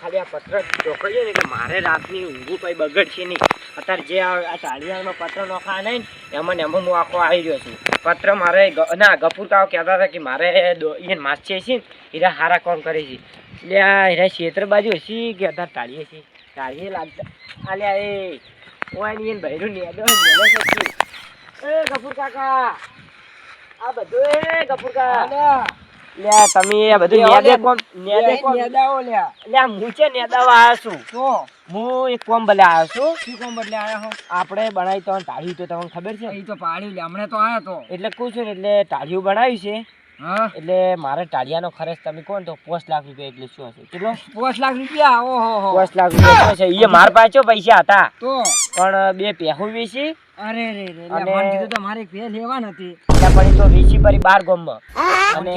ખાલી આ પત્ર ચોકડીએ ને કે મારે રાતની ઊંઘું કંઈ બગડશે નહીં. અત્યારે જે આ ચાળીયાનો પત્ર નોખા નહીં એમાં ને એમાં હું આખો આવી રહ્યો છું. પત્ર મારે ના, ગફુર કહેતા હતા કે મારે એ માસ છે ને, હીરા હારા કોમ કરે છે? એટલે આ હીરા ક્ષેત્ર બાજુ હશી કે અત્યારે ટાળીએ છીએ ટાળીએ લાગતા આલ્યા એ, ઓયની બૈરું ને છે એ ગફુર કાકા, આ બધું એ ગફુર કાકા. લે તમે આ બધું નેદે કોમ નેદે કોમ નેદાઓ લ્યા એટલે હું છે નેદાવા આવ્યો છું. તો? હું એક કોમ બલે આવ્યો છું. શું કોમ બદલે આયા હું? આપણે બનાવી તો ટાળ્યું તો તમને ખબર છે એ તો પાડી લે હમણે તો આયા તો. એટલે કહું છું ને એટલે ટાળિયું બનાવ્યું છે. એટલે મારે ટાળિયાનો ખર્ચ તમે કોણ તો પાંચ લાખ રૂપિયા એટલે શું હશે? કેટલો? પાંચ લાખ રૂપિયા? ઓહો પાંચ લાખ રૂપિયા છે એ મારા પાસે પૈસા હતા. તો? પણ બે પેહું વેચી અરે રે રે અને- મને કીધું તો મારે ભેલ લેવા નથી. એટલે પણ તો વેચી પરી બાર ગામમાં. અને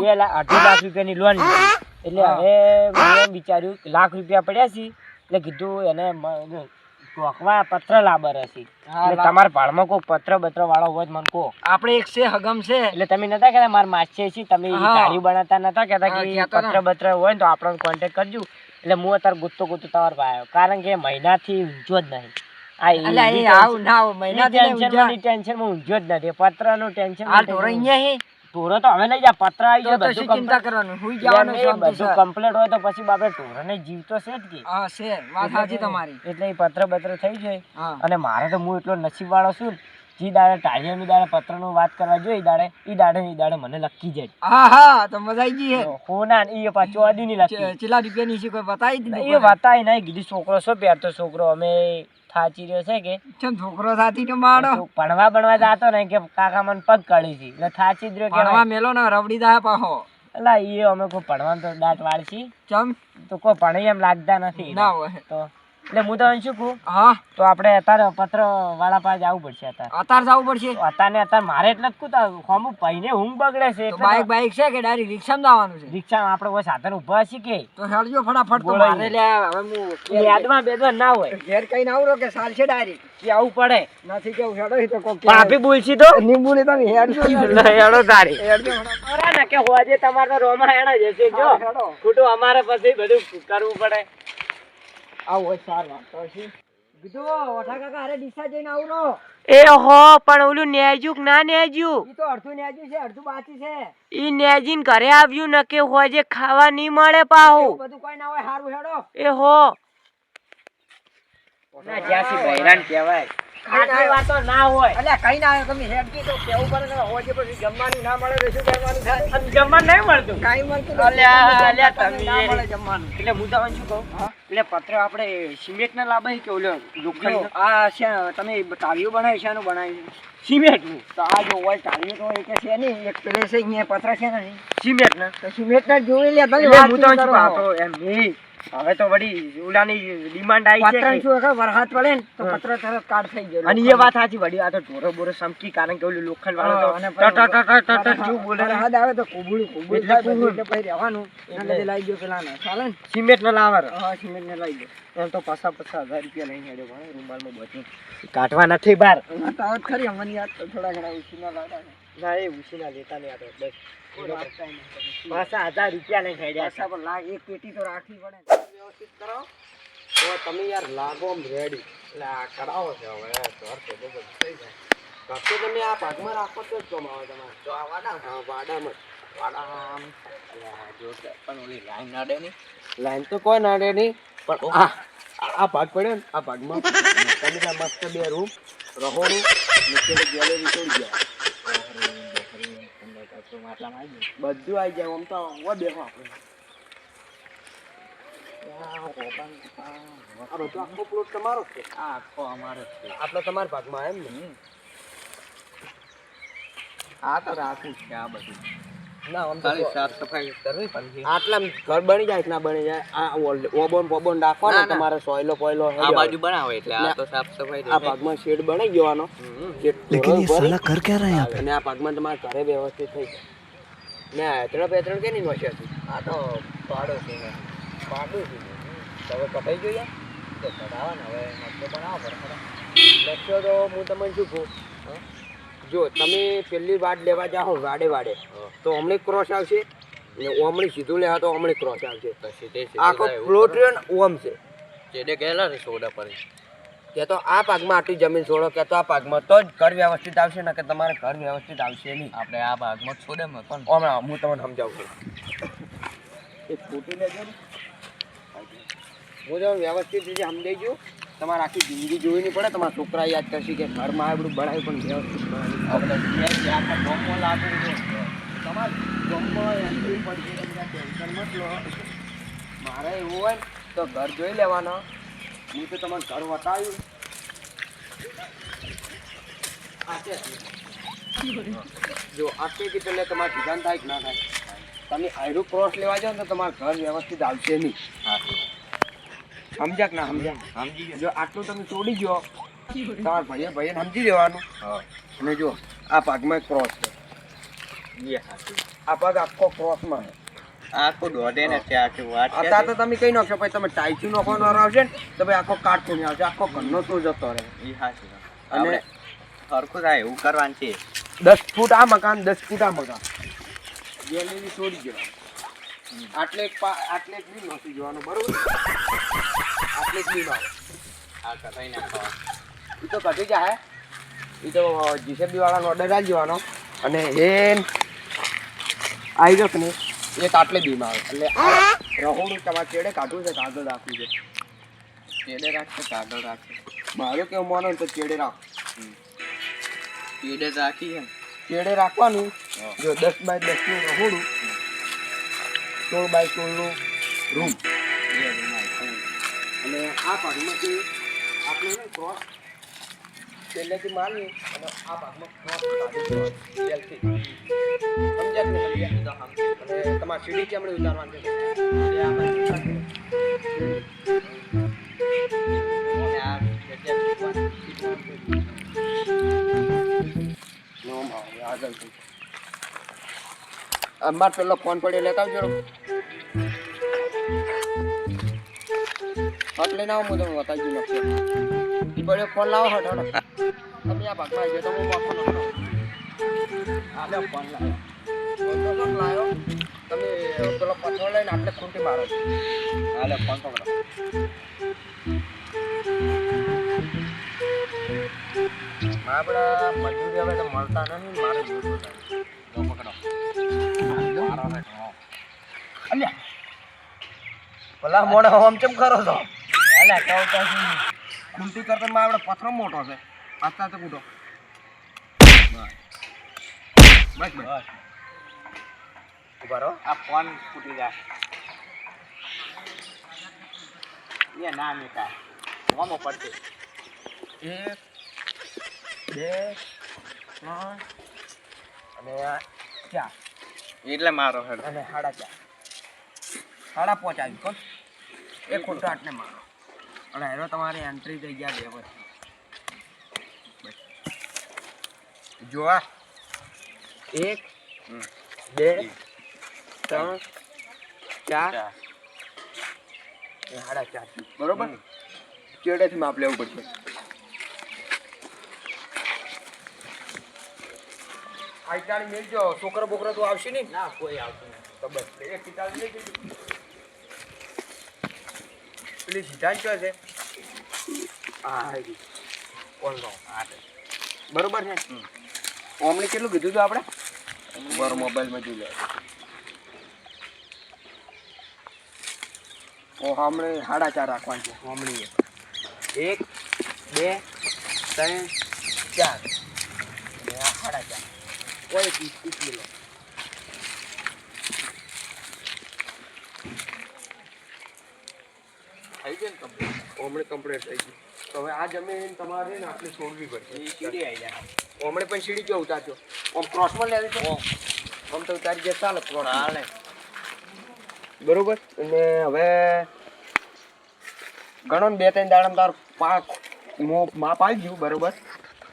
બે લાખ અઢી લાખ રૂપિયાની લોન લીધી. એટલે હવે મેં એમ વિચાર્યું લાખ રૂપિયા પડ્યા છે. એટલે કીધું એને ટોકવા પત્ર લાબર હશે એટલે. તમારા ભાડમાં કોઈ પત્ર બત્ર વાળો હોય મને કહો. આપણે એક છે હગમ છે. એટલે તમે નતા કહેતા મારા માસે છે તમે ગાડી બનાવતા નતા કહેતા કે પત્ર બત્ર હોય ને તો આપણને કોન્ટેક્ટ કરજો. એટલે હું અત્યારે ગુત્તો ગુત્તો તમારે પાસે કારણ કે મહિનાથી ઊંઝો જ નહીં. આ ટેન્શન ટેન્શન ઊંઝો જ નથી. પત્રનું ટેન્શન ઢોરો તો હવે લઈ જા પત્ર આવી તો ગયો બધું ચિંતા કરવાનું? હુઈ જવાનું છે બધું કમ્પ્લીટ હોય તો પછી બાપરે ઢોરોને જીવ તો છે જ કે. હા છે. વાત સાચી તમારી. એટલે એ પત્ર બત્ર થઈ જાય. અને મારે તો હું એટલો નસીબ વાળો છું જી દાડે ટાળીઓની દાડે પત્રનું વાત કરવા જોઈએ દાડે ઈ દાડે ને ઈ દાડે મને લખી જાય. હા હા તો મજા આવી ગઈ હે. ને ઈ પાછો આદી ની લખી ચિલા રૂપિયા ની છે કોઈ બતાવી દીધી એ વાતાય નહીં કીધું છોકરો શું પહેરતો છોકરો? અમે થાચી રહ્યો છે કે? ચમ છોકરો સાથી તો માડો તું ભણવા ભણવા જાતો ને કે કાકા મને પગ કાઢી છે. એટલે થાચી જ કે ભણવા મેલો ને રવડી દા પાહો. એટલે એ અમે કોઈ ભણવાનું તો દાંત વાળશી? ચમ. તો કોઈ ભણી એમ લાગતા નથી. ના હોય. તો એટલે હું તો શું કહું? હા. તો આપણે અત્યારે પત્ર વાળા પાસે જવું પડશે અત્યારે. અત્યારે જવું પડશે? અત્યારે અત્યારે મારે એટલે જ કુતા ખોમુ પૈને ઊંઘ બગડે છે બાઈક બાઈક છે કે ડાયરેક્ટ રિક્ષામાં જવાનું છે? રિક્ષામાં આપણે કોઈ સાધન ઊભા છીએ કે? તો હેડજો ફટાફટ તો મારે લે હવે હું યાદમાં બેદમાં ના હોય. ઘેર કઈ ના આવરો કે સાલ છે ડાયરેક્ટ? કે આવું પડે. નથી કેવું હેડો તો કોક ભાભી બોલશી તો? ને તમે હેડજો. હેડો તારી. હેડજો ના કે હોજે તમારો તો રોમા હેડા જશે જો. ખોટું અમારે પછી બધું કરવું પડે. આવું હોય સાર વાત છે કીધું ઓઠા કાકા અરે ડીસા જઈને આવરો એ હો પણ ઓલું નેજુક ના નેજ્યું ઈ તો અડધું ન્યાજી છે અડધું બાકી છે. ઈ નેજીન ઘરે આવ્યું ન કે હોજે ખાવા નહીં મળે પાહુ. બધું કોઈ ના હોય હારું હેડો. એ હો. ના જ્યાંથી બૈરાન કહેવાય. આટલી વાતો ના હોય. અલ્યા કઈ ના આવે તમે હેડજી તો કેવું પડે ને હોજે પછી જમવાનું ના મળે તો શું કરવાનું થાય અને નહીં મળતું. કાઈ મળતું અલ્યા, અલ્યા, તમને ના મળે જમવાનું. એટલે હું તમને શું કહું? એટલે પત્ર આપણે સિમેન્ટ ના લાવે કે ઓલો લોખંડ આ છે તમે તાળીઓ બનાવી છે એનું બનાવી સિમેન્ટનું તો આ જો હોય તાળીઓ તો એક છે નહીં એક પેલે છે અહીંયા પત્ર છે ને સિમેન્ટ ના તો સિમેન્ટ ના જોઈ લે વાત હું છો? તો એમ નહીં. હવે તો વળી ઉલાની ડિમાન્ડ આવી છે પત્રને કે- શું વરસાદ પડે ને તો પત્ર તરત કાઢ થઈ ગયો અને એ વાત સાચી વળી આ તો ઢોરો બોરો સમકી કારણ કે ઓલું લોખંડ વાળો તો ટટ ટટ ટટ શું બોલે વરસાદ આવે તો કુબુળું કુબુળું એટલે એટલે પછી રહેવાનું. એટલે- લાવી ગયો પેલા ને ચાલે ને? સિમેન્ટ ને લાવર. હા સિમેન્ટ ને લાવી ગયો. એમ તો પાછા પાછા હજાર રૂપિયા લઈને હેડ્યો પણ રૂમાલમાં બધી. કાઢવા નથી બાર. તાવત ખરી અમને યાદ તો થોડા ઘણા ઉછીના લાવતા ને. એ ઉછીના લેતા નહીં આ તો બસ હજાર રૂપિયા લઈને હેડ્યા પાછા પણ લાગ એક પેટી તો રાખવી પડે. વ્યવસ્થિત કરો. તો તમે યાર લાગો રેડી એટલે આ કરાવો છે હવે. ઘર તો બધું થઈ જાય. ઘર તો તમે આ ભાગમાં રાખો તો જ કમાવો તમારે. જો આ વાડા હા વાડામાં. વાડા આમ જો પણ ઓલી લાઈન નાડે નહીં. લાઈન તો કોઈ નાડે નહીં પણ આ આ- ભાગ પડ્યો ને આ ભાગમાં. તમે ત્યાં મસ્ત બે રૂમ રહોડું નીચે ગેલેરી થઈ ગયા. બધું આવી જાય આમ તો બેહો આપણે. આ બધો આખો પ્લોટ તમારો જ છે આ આખો અમારો જ છે આટલો તમારા ભાગમાં એમ ને આ તો રાખું છે આ બધું ના આમ તો સાફ સફાઈ કરવી પડશે આટલા ઘર બની જાય કે ના બની જાય આ ઓલ- ઓબોન પોબોન રાખો ને તમારે સોયલો પોયલો આ બાજુ બનાવો એટલે આ તો સાફ સફાઈ આ ભાગમાં શેડ બની ગયો જે लेकिन ये ઢોરો साला कर क्या रहा है यहाँ पे અને આ ભાગમાં તમારે ઘરે વ્યવસ્થિત થઈ જાય ને આ ત્રણ બે ત્રણ કેની નોખ્યા છે આ તો પાડો છે ને પાડો છે તો હવે કપાઈ ગયો તો કઢાવા ને હવે નકશો પડે નકશો તો હું તમને શું કહું જો તમે પેલી વાડ લેવા જાઓ વાડે વાડે તો હમણાં ક્રોસ આવશે ને ઓમણી સીધું લે તો ઓમણી ક્રોસ આવશે આખો પ્લોટ રહ્યો ને ઓમ છે જેને કહેલા ને સોડા પર કે તો આ પાકમાં આટલી જમીન છોડો કે તો આ પાકમાં તો જ ઘર વ્યવસ્થિત આવશે ને કે તમારે ઘર વ્યવસ્થિત આવશે નહીં આપણે આ ભાગમાં છોડે પણ. હમણાં હું તમને સમજાવું છું. ફૂટી ફોટો લેજો ને. તમને વ્યવસ્થિત રીતે સમજાઈજો તમારે આખી જિંદગી જોવી નહીં પડે. તમારા છોકરા યાદ કરશે કે ઘરમાં આવડું બનાવ્યું પણ વ્યવસ્થિત બનાવ્યું આપણે જે આખા ગામમાં લાગુ છે. તમારે ગામમાં લો. મારે એવું હોય તો ઘર જોઈ લેવાના. હું તો તમને ઘર વટાવ્યું જો આટલી કીધું એટલે તમારે ધ્યાન થાય કે ના થાય. તમે આયરું ક્રોસ લેવા જાઓ તો તમારું ઘર વ્યવસ્થિત આવશે નહીં. સમજ્યા કે ના સમજાક સમજી જો આટલું તમે છોડી ગયો તમારા ભાઈએ ભાઈએ સમજી લેવાનું. અને જો આ પાકમાં ક્રોસ છે. ગયા આ પાક આખો ક્રોસમાં છે. આખું દોઢે ને વાત અત્યારે તો તમે કઈ નાખશો પછી તમે ટાઈચી નાખવાનો આવશે ને તો ભાઈ આખો કાટ નહીં આવશે આખો ઘરનો શું જતો રહે. એ હાચી અને સરખું થાય એવું કરવાનું છે. દસ ફૂટ આ મકાન દસ ફૂટ આ મકાન. ગેલેરી છોડી દેવાનું આટલે એક આટલે એક બી નથી જોવાનું બરોબર? આટલે એક બી આવે હા નાખવા એ તો કઢી જાય એ તો જીસેબી વાળાનો ઓર્ડર આવી જવાનો અને એ આવી ગયો ને એક આટલે બીમાં આવે. એટલે આ રહોડું તમારે ચેડે કાઢવું છે કાગળ રાખવું છે. ચેડે રાખશે કાગળ રાખશે. મારું કેવું માનો તો ચેડે રાખ. ચેડે રાખી છે ચેડે રાખવાનું. જો દસ બાય દસનું રહોડું સોળ બાય સોળનું રૂમ. અને આ ભાગમાંથી આપણે ક્રોસ પહેલેથી મારીએ અને આ ભાગમાં ક્રોસ પહેલથી. સમજ્યા? અને તમારે સીડી કેમણે ઉતારવાની છે એ આ બાજુ ઉતારજો. અને આ જગ્યા નોમ આવે, આગળથી. અમાર પેલો ફોન પડ્યો, લેતા આવજો હટ લઈને આવો, હું તમને બતાવી દઉં નકશો. પડ્યો, ફોન લાવો હટ હટ તમે આ ભાગમાં આવી તો હું મોખો નખો આ ફોન લાવ્યો ફોન તો લાવ્યો તમે પેલો પથ્થર લઈને આપણે ખૂંટી મારો. હાલે ફોન પકડો. આપણા મજૂરી હવે મળતા નથી, મારે જોતું નથી. અલ્યા. ભલા મોણા આમ કેમ કરો છો? અલ્યા કહું તો શું? ખૂંટી કરતા માં આપણે પથરો મોટો છે. પાછા તો કૂટો બસ. બસ ઊભા રહો. આ ફોન ફૂટી જાય. એ ના મેટા. મોમો પડશે. એક બે ત્રણ. અને ચાર એટલે મારો હેડ અને સાડા ચાર. સાડા પાંચ આવી કોણ એ ખોટો આટને મારો. અને હેરો તમારી એન્ટ્રી થઈ ગયા બે વર્ષ. જોવા. એક બે ત્રણ ચાર. સાડા ચાર. બરોબર? ચેડેથી માપ લેવું પડશે. આઈટાળી મેળજો છોકરો બોકરો તો આવશે નહીં. ના કોઈ આવતું નહીં તો બસ એક કિતાબ લઈ જજો. પેલી સિદ્ધાંત કયો છે હા આવી કોણ નો બરોબર છે? ઓમણી કેટલું કીધું હતું આપણે? બરો મોબાઈલમાં જોઈ લે. ઓ હમણે સાડા ચાર રાખવાની છે. હમણી એક. બે ત્રણ ચાર. સાડા ચાર. કોઈ ત્રીસ ત્રીસ કિલો થઈ ગયું. ને કમ્પ્લીટ ઓમણે કમ્પ્લીટ થઈ ગયું તો હવે આ જમીન તમારે ને આપણે છોડવી પડશે. એ ચીડી આવી જાય. ઓમણે પણ સીડી જો ઉતારજો. ઓમ ક્રોસમાં લેવી છે? આમ તો ઉતારી જાય ચાલે ક્રોસ. ચાલે. બરોબર? અને હવે ઘણો ને બે ત્રણ દાડામાં તાર પાક મો માપ આવી ગયું બરોબર?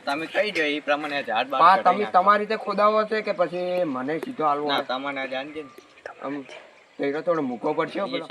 તમે કઈ દો એ પ્રમાણે ઝાડ બાર તમે તમારી રીતે ખોદાવો છે કે પછી મને સીધો હાલવો ના? તમને જાણજે આમ તો થોડો મૂકવો પડશે પેલો.